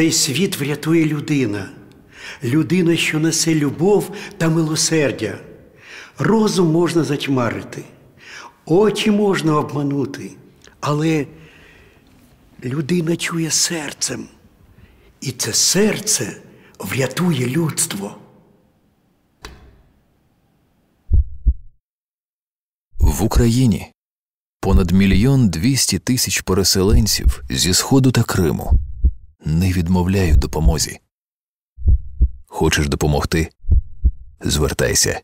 Цей світ врятує людина, людина, що несе любов та милосердя. Розум можна затьмарити, очі можна обманути, але людина чує серцем, і це серце врятує людство. В Україні понад мільйон двісті тисяч переселенців зі Сходу та Криму не відмовляю допомозі. Хочеш допомогти? Звертайся